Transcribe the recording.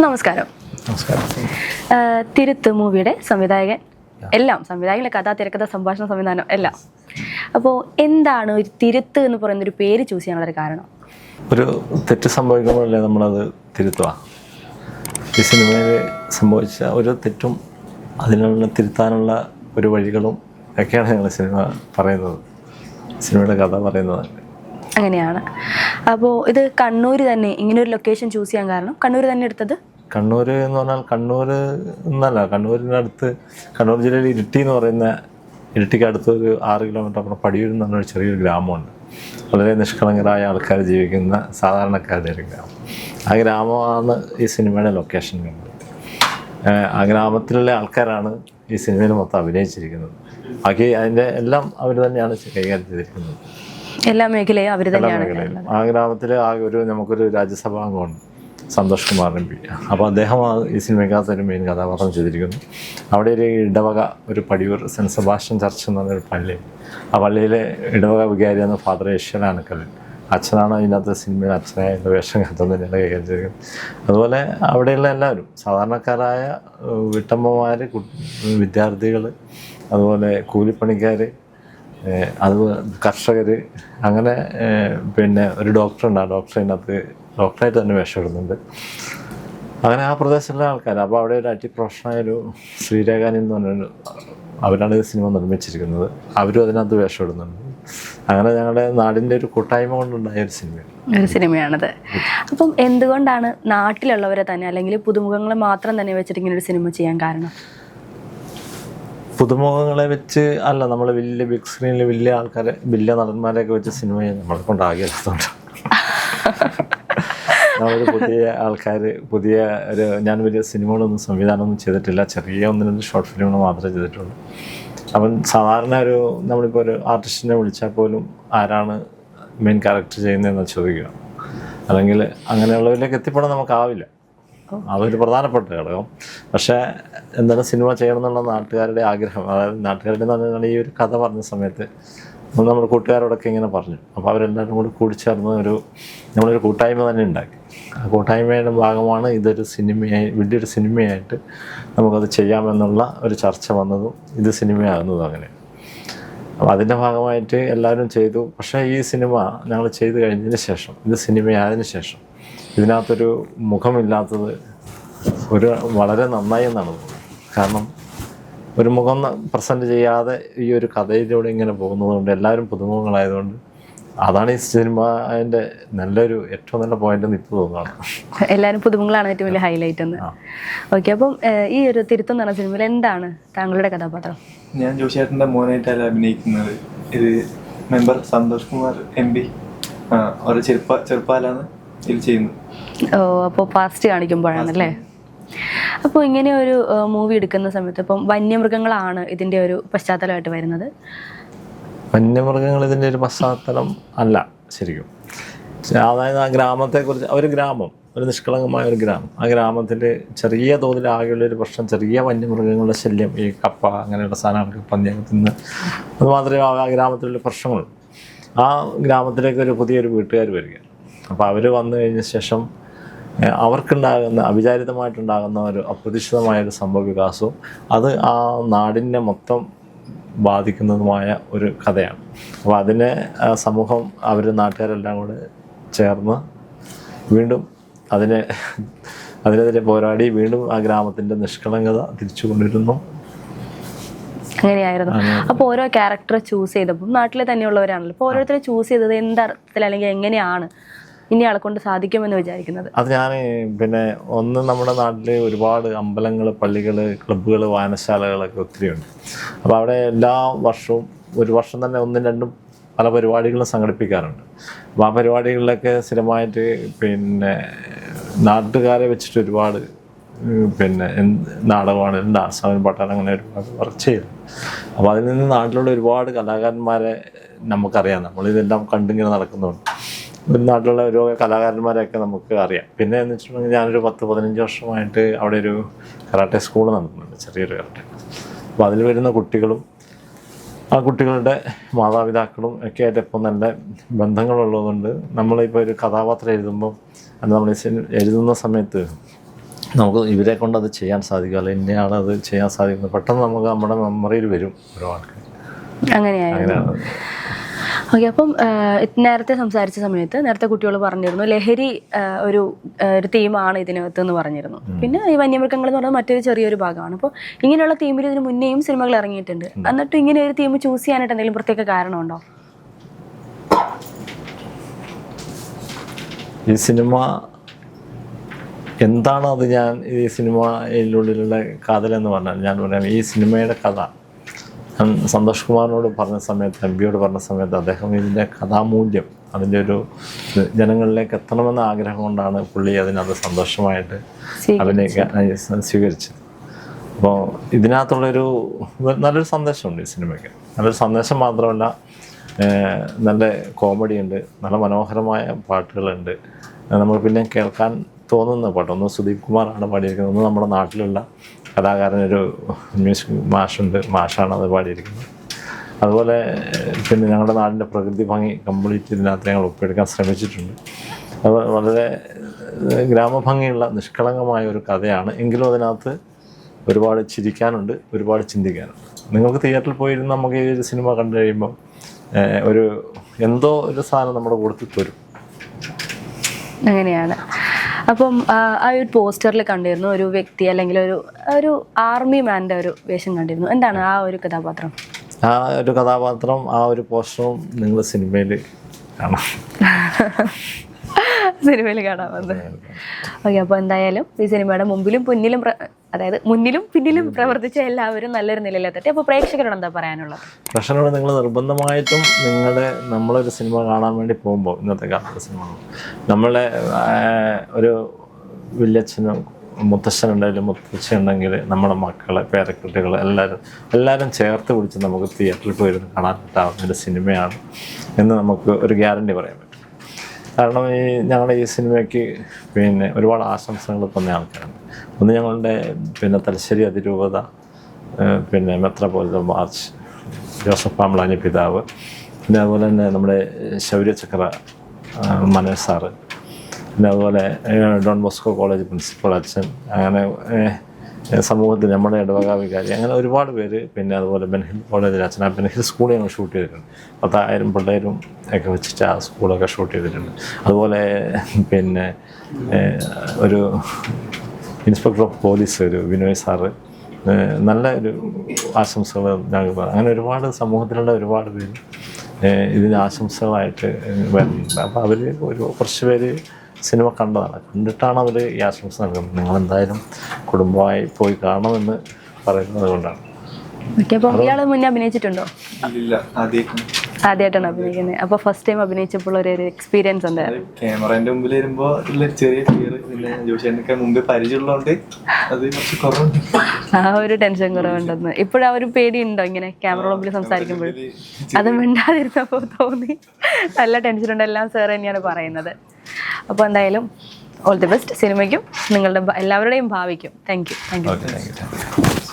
നമസ്കാരം. തിരുത്ത് മൂവിയുടെ സംവിധായകൻ. എല്ലാം സംവിധായകൻ കഥ തിരക്കഥ സംഭാഷണ സംവിധാനം എല്ലാം. അപ്പോൾ എന്താണ് ഒരു തിരുത്ത് എന്ന് പറയുന്ന ഒരു പേര് ചൂസ് ചെയ്യാനുള്ള ഒരു കാരണം? ഒരു തെറ്റ് സംഭവിക്കുമ്പോഴല്ലേ നമ്മളത് തിരുത്തുക. ഈ സിനിമയിൽ സംഭവിച്ച ഒരു തെറ്റും അതിനുള്ള തിരുത്താനുള്ള ഒരു വഴികളും ഒക്കെയാണ് ഞങ്ങൾ സിനിമ പറയുന്നത്. സിനിമയുടെ കഥ പറയുന്നത്. അങ്ങനെയാണ്. അപ്പോൾ ഇത് കണ്ണൂർ തന്നെ ഇങ്ങനെ ഒരു ലൊക്കേഷൻ ചൂസ് ചെയ്യാൻ കാരണം കണ്ണൂർ തന്നെ എടുത്തത്? കണ്ണൂർ എന്ന് പറഞ്ഞാൽ കണ്ണൂർ എന്നല്ല കണ്ണൂരിനടുത്ത് കണ്ണൂർ ജില്ലയിൽ ഇരിട്ടി എന്ന് പറയുന്ന ഇരിട്ടിക്ക് അടുത്ത് ഒരു ആറ് കിലോമീറ്റർ അപ്പുറം പടിയൂർ എന്ന് പറഞ്ഞൊരു ചെറിയൊരു ഗ്രാമമുണ്ട്. വളരെ നിഷ്കളങ്കരായ ആൾക്കാർ ജീവിക്കുന്ന സാധാരണക്കാരുടെ ഒരു ഗ്രാമം. ആ ഗ്രാമമാണ് ഈ സിനിമയുടെ ലൊക്കേഷൻ കണ്ടത് ആ ഗ്രാമത്തിലുള്ള ആൾക്കാരാണ് ഈ സിനിമയിൽ മൊത്തം അഭിനയിച്ചിരിക്കുന്നത്. ബാക്കി അതിന്റെ എല്ലാം അവർ തന്നെയാണ് കൈകാര്യം ചെയ്തിരിക്കുന്നത്. എല്ലാ മേഖലയും അവർ തന്നെയാണ് ആ ഗ്രാമത്തിൽ ആകെ ഒരു നമുക്കൊരു രാജ്യസഭാ അംഗമുണ്ട് സന്തോഷ് കുമാർ എം പി. അപ്പോൾ അദ്ദേഹം ഈ സിനിമയ്ക്കകത്ത് ഒരു മെയിൻ കഥാപാത്രം ചെയ്തിരിക്കുന്നു. അവിടെ ഒരു ഇടവക ഒരു പടിയൂർ സെന്റ് സെബാസ്റ്റ്യൻ ചർച്ച് എന്ന് പറഞ്ഞൊരു പള്ളി. ആ പള്ളിയിലെ ഇടവക വികാരിയാണ് ഫാദർ ഏഷ്യനാനക്കൽ അച്ഛനാണ് ഇതിനകത്ത് സിനിമയിൽ അച്ഛനായ വേഷം കത്തുന്നത് തന്നെയാണ് കൈകാര്യം ചെയ്തിരിക്കുന്നത് അതുപോലെ അവിടെയുള്ള എല്ലാവരും സാധാരണക്കാരായ വിട്ടമ്മമാർ വിദ്യാർത്ഥികൾ അതുപോലെ കൂലിപ്പണിക്കാർ അത് കർഷകർ അങ്ങനെ പിന്നെ ഒരു ഡോക്ടറുണ്ട്. ആ ഡോക്ടർ അതിനകത്ത് ഡോക്ടറായിട്ട് തന്നെ വേഷമിടുന്നുണ്ട്. അങ്ങനെ ആ പ്രദേശത്തുള്ള ആൾക്കാർ അപ്പോൾ അവിടെ ഒരു അറ്റി പ്രൊഫഷണായ ഒരു ശ്രീരേഖാനി എന്ന് പറഞ്ഞൊരു അവരാണ് ഈ സിനിമ നിർമ്മിച്ചിരിക്കുന്നത്. അവരും അതിനകത്ത് വേഷമിടുന്നുണ്ട്. അങ്ങനെ ഞങ്ങളുടെ നാടിന്റെ ഒരു കൂട്ടായ്മ കൊണ്ടുണ്ടായ ഒരു സിനിമയാണ് ഒരു സിനിമയാണത്. അപ്പം എന്തുകൊണ്ടാണ് നാട്ടിലുള്ളവരെ തന്നെ അല്ലെങ്കിൽ പുതുമുഖങ്ങളെ മാത്രം തന്നെ വെച്ചിട്ട് ഇങ്ങനെ ഒരു സിനിമ ചെയ്യാൻ കാരണം? പുതുമുഖങ്ങളെ വെച്ച് അല്ല നമ്മൾ വലിയ ബിഗ് സ്ക്രീനിൽ വലിയ ആൾക്കാരെ വലിയ നടന്മാരെയൊക്കെ വെച്ച് സിനിമ നമ്മളെ കൊണ്ടാകില്ലാത്തതുകൊണ്ട് നമ്മളൊരു പുതിയ ആൾക്കാർ പുതിയ ഒരു ഞാൻ വലിയ സിനിമകളൊന്നും സംവിധാനമൊന്നും ചെയ്തിട്ടില്ല. ചെറിയ ഒന്ന് രണ്ട് ഷോർട്ട് ഫിലിമുകൾ മാത്രമേ ചെയ്തിട്ടുള്ളൂ. അപ്പം സാധാരണ ഒരു നമ്മളിപ്പോൾ ഒരു ആർട്ടിസ്റ്റിനെ വിളിച്ചാൽ പോലും ആരാണ് മെയിൻ ക്യാരക്ടർ ചെയ്യുന്നതെന്ന് ചോദിക്കുക. അല്ലെങ്കിൽ അങ്ങനെയുള്ളവരിലേക്ക് എത്തിപ്പെടാൻ നമുക്കാവില്ല. അതൊരു പ്രധാനപ്പെട്ട ഘടകം. പക്ഷേ എന്താണ് സിനിമ ചെയ്യണം എന്നുള്ള നാട്ടുകാരുടെ ആഗ്രഹം? അതായത് നാട്ടുകാരുടെ ഈ ഒരു കഥ പറഞ്ഞ സമയത്ത് നമ്മുടെ കൂട്ടുകാരോടൊക്കെ ഇങ്ങനെ പറഞ്ഞു. അപ്പോൾ അവരെല്ലാവരും കൂടി കൂടിച്ചേർന്ന് ഒരു നമ്മളൊരു കൂട്ടായ്മ തന്നെ ഉണ്ടാക്കി. ആ കൂട്ടായ്മയുടെ ഭാഗമാണ് ഇതൊരു സിനിമയായി വലിയൊരു സിനിമയായിട്ട് നമുക്കത് ചെയ്യാമെന്നുള്ള ഒരു ചർച്ച വന്നതും ഇത് സിനിമയാകുന്നതും അങ്ങനെ. അപ്പോൾ അതിന്റെ ഭാഗമായിട്ട് എല്ലാവരും ചെയ്തു. പക്ഷേ ഈ സിനിമ ഞങ്ങൾ ചെയ്തു കഴിഞ്ഞതിന് ശേഷം ഇത് സിനിമയായതിനു ശേഷം ഇതിനകത്തൊരു മുഖമില്ലാത്തത് ഒരു വളരെ നന്നായി എന്നാണ് തോന്നുന്നത്. കാരണം ഒരു മുഖം പ്രസന്റ് ചെയ്യാതെ ഈ ഒരു കഥയിലൂടെ ഇങ്ങനെ പോകുന്നത് കൊണ്ട് എല്ലാവരും പുതുമുഖങ്ങളായതുകൊണ്ട് അതാണ് ഈ സിനിമ അതിന്റെ നല്ലൊരു ഏറ്റവും നല്ല പോയിന്റ് എന്ന് തോന്നുന്നു എല്ലാവരും പുതുമുഖങ്ങളാണ് ഏറ്റവും വലിയ ഹൈലൈറ്റ് എന്ന്. ഓക്കെ അപ്പം ഈ ഒരു തിരുത്തം എന്ന് പറഞ്ഞ സിനിമയിൽ എന്താണ് താങ്കളുടെ കഥാപാത്രം? ഞാൻ ജോഷിയേട്ടന്റെ മോനായിട്ടല്ല അഭിനയിക്കുന്നത്. ഇത് member Santhosh Kumar M P ഒരു ചെറുപ്പ ചെറുപ്പാലാണ് ഇതിൽ ചെയ്യുന്നത് ഓ അപ്പോൾ പാസ്റ്റ് കാണിക്കുമ്പോഴാണല്ലേ? അപ്പോൾ ഇങ്ങനെ ഒരു മൂവി എടുക്കുന്ന സമയത്ത് ഇപ്പം വന്യമൃഗങ്ങളാണ് ഇതിന്റെ ഒരു പശ്ചാത്തലമായിട്ട് വരുന്നത്. വന്യമൃഗങ്ങൾ ഇതിന്റെ ഒരു പശ്ചാത്തലം അല്ല ശരിക്കും. അതായത് ആ ഗ്രാമത്തെക്കുറിച്ച് ഒരു ഗ്രാമം ഒരു നിഷ്കളങ്കമായ ഒരു ഗ്രാമം. ആ ഗ്രാമത്തിൽ ചെറിയ തോതിൽ ആകെയുള്ള ഒരു പ്രശ്നം ചെറിയ വന്യമൃഗങ്ങളുടെ ശല്യം ഈ കപ്പ അങ്ങനെയുള്ള സാധനങ്ങൾക്ക് പന്നിയൊക്കെ തിന്ന് അത് മാത്രമേ ആ ആ ഗ്രാമത്തിലുള്ള പ്രശ്നങ്ങളുള്ളൂ ആ ഗ്രാമത്തിലേക്ക് ഒരു പുതിയൊരു വീട്ടുകാർ വരികയാണ് അപ്പോൾ അവർ വന്നു കഴിഞ്ഞ ശേഷം അവർക്കുണ്ടാകുന്ന അവിചാരിതമായിട്ടുണ്ടാകുന്ന ഒരു അപ്രതീക്ഷിതമായ ഒരു സംഭവ വികാസവും അത് ആ നാടിനെ മൊത്തം ബാധിക്കുന്നതുമായ ഒരു കഥയാണ്. അപ്പോൾ അതിനെ സമൂഹം അവർ നാട്ടുകാരെല്ലാം കൂടെ ചേർന്ന് വീണ്ടും അതിനെ അതിനെതിരെ പോരാടി വീണ്ടും ആ ഗ്രാമത്തിന്റെ നിഷ്കളങ്കത തിരിച്ചു കൊണ്ടിരുന്നു അങ്ങനെയായിരുന്നു അപ്പോൾ ഓരോ ക്യാരക്ടറെ ചൂസ് ചെയ്തപ്പോൾ നാട്ടിലെ തന്നെയുള്ളവരാണല്ലോ. അപ്പോൾ ഓരോരുത്തരെ ചൂസ് ചെയ്തത് എന്തർത്ഥത്തിൽ അല്ലെങ്കിൽ എങ്ങനെയാണ്? ഇനി ആളെ കൊണ്ട് സാധിക്കുമെന്ന് വിചാരിക്കുന്നത്. അത് ഞാൻ പിന്നെ ഒന്ന് നമ്മുടെ നാട്ടിൽ ഒരുപാട് അമ്പലങ്ങൾ പള്ളികൾ ക്ലബ്ബുകൾ വായനശാലകളൊക്കെ ഒത്തിരിയുണ്ട് അപ്പോൾ അവിടെ എല്ലാ വർഷവും ഒരു വർഷം തന്നെ ഒന്നും രണ്ടും പല പരിപാടികളും സംഘടിപ്പിക്കാറുണ്ട്. അപ്പോൾ ആ പരിപാടികളിലൊക്കെ സ്ഥിരമായിട്ട് പിന്നെ നാട്ടുകാരെ വെച്ചിട്ട് ഒരുപാട് പിന്നെ നാടകമാണെങ്കിലും ഡാൻസ് ആണെങ്കിലും പാട്ടാണ് അങ്ങനെ ഒരുപാട് വർക്ക് ചെയ്തു അപ്പോൾ അതിൽ നിന്ന് നാട്ടിലുള്ള ഒരുപാട് കലാകാരന്മാരെ നമുക്കറിയാം. നമ്മളിതെല്ലാം കണ്ടിങ്ങനെ നടക്കുന്നുണ്ട്. നാട്ടിലുള്ള ഓരോ കലാകാരന്മാരെയൊക്കെ നമുക്ക് അറിയാം. പിന്നെ എന്ന് വെച്ചിട്ടുണ്ടെങ്കിൽ ഞാനൊരു പത്ത് പതിനഞ്ച് വർഷമായിട്ട് അവിടെ ഒരു കരാട്ടെ സ്കൂൾ നടത്തുന്നുണ്ട് ചെറിയൊരു കരാട്ടെ. അപ്പോൾ അതിൽ വരുന്ന കുട്ടികളും ആ കുട്ടികളുടെ മാതാപിതാക്കളും ഒക്കെ ആയിട്ട് ഇപ്പം നല്ല ബന്ധങ്ങളുള്ളതുകൊണ്ട് നമ്മളിപ്പോൾ ഒരു കഥാപാത്രം എഴുതുമ്പോൾ അത് നമ്മൾ എഴുതുന്ന സമയത്ത് നമുക്ക് ഇവരെ കൊണ്ട് അത് ചെയ്യാൻ സാധിക്കും. അല്ലെങ്കിൽ ഇന്നയാൾ അത് ചെയ്യാൻ സാധിക്കുന്നത്. പെട്ടെന്ന് നമുക്ക് നമ്മുടെ മെമ്മറിയിൽ വരും ഓരോ ആൾക്കാർ അങ്ങനെയാണ്. ഓക്കെ അപ്പം നേരത്തെ സംസാരിച്ച സമയത്ത് നേരത്തെ കുട്ടികൾ പറഞ്ഞിരുന്നു ലഹരി ഒരു ഒരു തീമാണ് ഇതിനകത്ത് എന്ന് പറഞ്ഞിരുന്നു പിന്നെ ഈ വന്യമൃഗങ്ങൾ എന്ന് പറയുന്നത് മറ്റൊരു ചെറിയൊരു ഭാഗമാണ്. അപ്പോൾ ഇങ്ങനെയുള്ള തീമിൽ ഇതിന് മുന്നേയും സിനിമകൾ ഇറങ്ങിയിട്ടുണ്ട്. എന്നിട്ട് ഇങ്ങനെ ഒരു തീം ചൂസ് ചെയ്യാനായിട്ട് എന്തെങ്കിലും പ്രത്യേക കാരണമുണ്ടോ? ഈ സിനിമ എന്താണ് അത് ഞാൻ ഈ സിനിമയിലുള്ളിലുള്ള കഥലെന്ന് പറഞ്ഞാൽ ഞാൻ പറയാം ഈ സിനിമയുടെ കഥ. ഞാൻ സന്തോഷ് കുമാറിനോട് പറഞ്ഞ സമയത്ത് എം പിയോട് പറഞ്ഞ സമയത്ത് അദ്ദേഹം ഇതിന്റെ കഥാമൂല്യം അതിന്റെ ഒരു ജനങ്ങളിലേക്ക് എത്തണമെന്ന ആഗ്രഹം കൊണ്ടാണ് പുള്ളി അതിനത് സന്തോഷമായിട്ട് അഭിനയിക്കാൻ സ്വീകരിച്ചത്. അപ്പോൾ ഇതിനകത്തുള്ളൊരു നല്ലൊരു സന്ദേശമുണ്ട് ഈ സിനിമയ്ക്ക്. നല്ലൊരു സന്ദേശം മാത്രമല്ല നല്ല കോമഡിയുണ്ട് നല്ല മനോഹരമായ പാട്ടുകളുണ്ട്. നമ്മൾ പിന്നെ കേൾക്കാൻ തോന്നുന്ന പാട്ട്. ഒന്ന് സുദീപ് കുമാറാണ് പാടിയിരിക്കുന്നത്. ഒന്ന് നമ്മുടെ നാട്ടിലുള്ള കലാകാരനൊരു മ്യൂസിക് മാഷുണ്ട്. മാഷാണ് അത് പാടിയിരിക്കുന്നത്. അതുപോലെ പിന്നെ ഞങ്ങളുടെ നാടിന്റെ പ്രകൃതി ഭംഗി കംപ്ലീറ്റ് ഇതിനകത്ത് ഞങ്ങൾ ഒപ്പിയെടുക്കാൻ ശ്രമിച്ചിട്ടുണ്ട്. അത് വളരെ ഗ്രാമഭംഗിയുള്ള നിഷ്കളങ്കമായ ഒരു കഥയാണ്. എങ്കിലും അതിനകത്ത് ഒരുപാട് ചിരിക്കാനുണ്ട് ഒരുപാട് ചിന്തിക്കാനുണ്ട്. നിങ്ങൾക്ക് തിയേറ്ററിൽ പോയിരുന്ന് നമുക്ക് ഈ ഒരു സിനിമ കണ്ടു കഴിയുമ്പോൾ ഒരു എന്തോ ഒരു സാധനം നമ്മുടെ കൂടത്തിൽ തരും അങ്ങനെയാണ്. അപ്പം ആ, ഒരു പോസ്റ്ററിൽ കണ്ടിരുന്നു ഒരു വ്യക്തി അല്ലെങ്കിൽ ഒരു ഒരു ആർമി മാന്റെ ഒരു വേഷം കണ്ടിരുന്നു. എന്താണ് ആ ഒരു കഥാപാത്രം? ആ ഒരു കഥാപാത്രം ആ ഒരു പോസ്റ്ററും നിങ്ങൾ സിനിമയിൽ കാണാം. സിനിമയിൽ കാണാൻ വന്നത്. ഓക്കെ അപ്പോൾ എന്തായാലും ഈ സിനിമയുടെ മുമ്പിലും പിന്നിലും അതായത് മുന്നിലും പിന്നിലും പ്രവർത്തിച്ച എല്ലാവരും നല്ലൊരു നിലയിലെത്തട്ടെ അപ്പോൾ പ്രേക്ഷകരോട് എന്താ പറയാനുള്ളത്? പ്രശ്നങ്ങളോട് നിങ്ങൾ നിർബന്ധമായിട്ടും നിങ്ങളുടെ നമ്മളൊരു സിനിമ കാണാൻ വേണ്ടി പോകുമ്പോൾ ഇന്നത്തെ കാലത്തെ സിനിമ നമ്മളെ ഒരു വില്ലച്ഛനും മുത്തശ്ശൻ ഉണ്ടെങ്കിലും മുത്തച്ഛൻ ഉണ്ടെങ്കിൽ നമ്മുടെ മക്കളെ പേരക്കുട്ടികൾ എല്ലാവരും എല്ലാവരും ചേർത്ത് പിടിച്ച് നമുക്ക് തിയേറ്ററിൽ പോയിരുന്ന് കാണാൻ പറ്റാവുന്ന ഒരു സിനിമയാണ് എന്ന് നമുക്ക് ഒരു ഗ്യാരണ്ടി പറയാൻ പറ്റും. കാരണം ഈ ഞങ്ങളുടെ ഈ സിനിമയ്ക്ക് പിന്നെ ഒരുപാട് ആശംസകൾ തന്ന ആൾക്കാരുണ്ട് ഒന്ന് ഞങ്ങളുടെ പിന്നെ തലശ്ശേരി അതിരൂപത പിന്നെ മെത്രപോലിത്ത മാർച്ച് ജോസഫ് പാമ്പ്ലാനി പിതാവ് പിന്നെ അതുപോലെ തന്നെ നമ്മുടെ ശൗര്യചക്ര മനോജ് സാറ് പിന്നെ അതുപോലെ ഡോൺ ബോസ്കോ കോളേജ് പ്രിൻസിപ്പൾ അച്ഛൻ അങ്ങനെ സമൂഹത്തിൽ നമ്മുടെ ഇടവക വികാരി. അങ്ങനെ ഒരുപാട് പേര് പിന്നെ അതുപോലെ ബെൻഹിൽ കോളേജിൽ അച്ഛൻ ആ ബെൻഹിൽ സ്കൂളിൽ ഞങ്ങൾ ഷൂട്ട് ചെയ്തിട്ടുണ്ട്. പത്തായിരം പിള്ളേരും ഒക്കെ വെച്ചിട്ട് ആ സ്കൂളൊക്കെ ഷൂട്ട് ചെയ്തിട്ടുണ്ട്. അതുപോലെ പിന്നെ ഒരു ഇൻസ്പെക്ടർ ഓഫ് പോലീസ് ഒരു വിനോയ് സാറ് നല്ല ഒരു ആശംസകൾ ഞങ്ങൾക്ക് അങ്ങനെ ഒരുപാട് സമൂഹത്തിലുള്ള ഒരുപാട് പേര് ഇതിന് ആശംസകളായിട്ട് വരുന്നുണ്ട്. അപ്പോൾ അവർ ഒരു കുറച്ച് പേര് സിനിമ കണ്ടതാണ്. കണ്ടിട്ടാണ് അവർ ഈ ആശംസ നൽകുന്നത്. നിങ്ങളെന്തായാലും കുടുംബമായി പോയി കാണണമെന്ന് പറയുന്നത് കൊണ്ടാണ്. ഇയാൾ മുന്നേ അഭിനയിച്ചിട്ടുണ്ടോ? ആദ്യമായിട്ടാണ് അഭിനയിക്കുന്നത്. അപ്പോൾ ഫസ്റ്റ് ടൈം അഭിനയിച്ചപ്പോൾ ഒരു എക്സ്പീരിയൻസ് ഉണ്ടായിരുന്നു ക്യാമറന്റെ മുമ്പിൽ വരുമ്പോ ചെറിയ ക്ലിയർ പിന്നെ ജോഷേനൊക്കെ മുമ്പേ പരിചയമുള്ളതുകൊണ്ട് അത് കുറച്ച് കുറവുണ്ട്. ആ ഒരു ടെൻഷൻ കുറവുണ്ടെന്ന്. ഇപ്പോഴും ആ ഒരു പേടിയുണ്ടോ ഇങ്ങനെ ക്യാമറ മുമ്പിൽ സംസാരിക്കുമ്പോൾ? അത് മിണ്ടാതിരുന്നപ്പോ തോന്നി. നല്ല ടെൻഷൻ ഉണ്ട്. എല്ലാം സാർ തന്നെയാണ് പറയുന്നത്. അപ്പോൾ എന്തായാലും ഓൾ ദി ബെസ്റ്റ് സിനിമയ്ക്കും നിങ്ങളുടെ എല്ലാവരുടെയും ഭാവിക്കും. Thank you thank you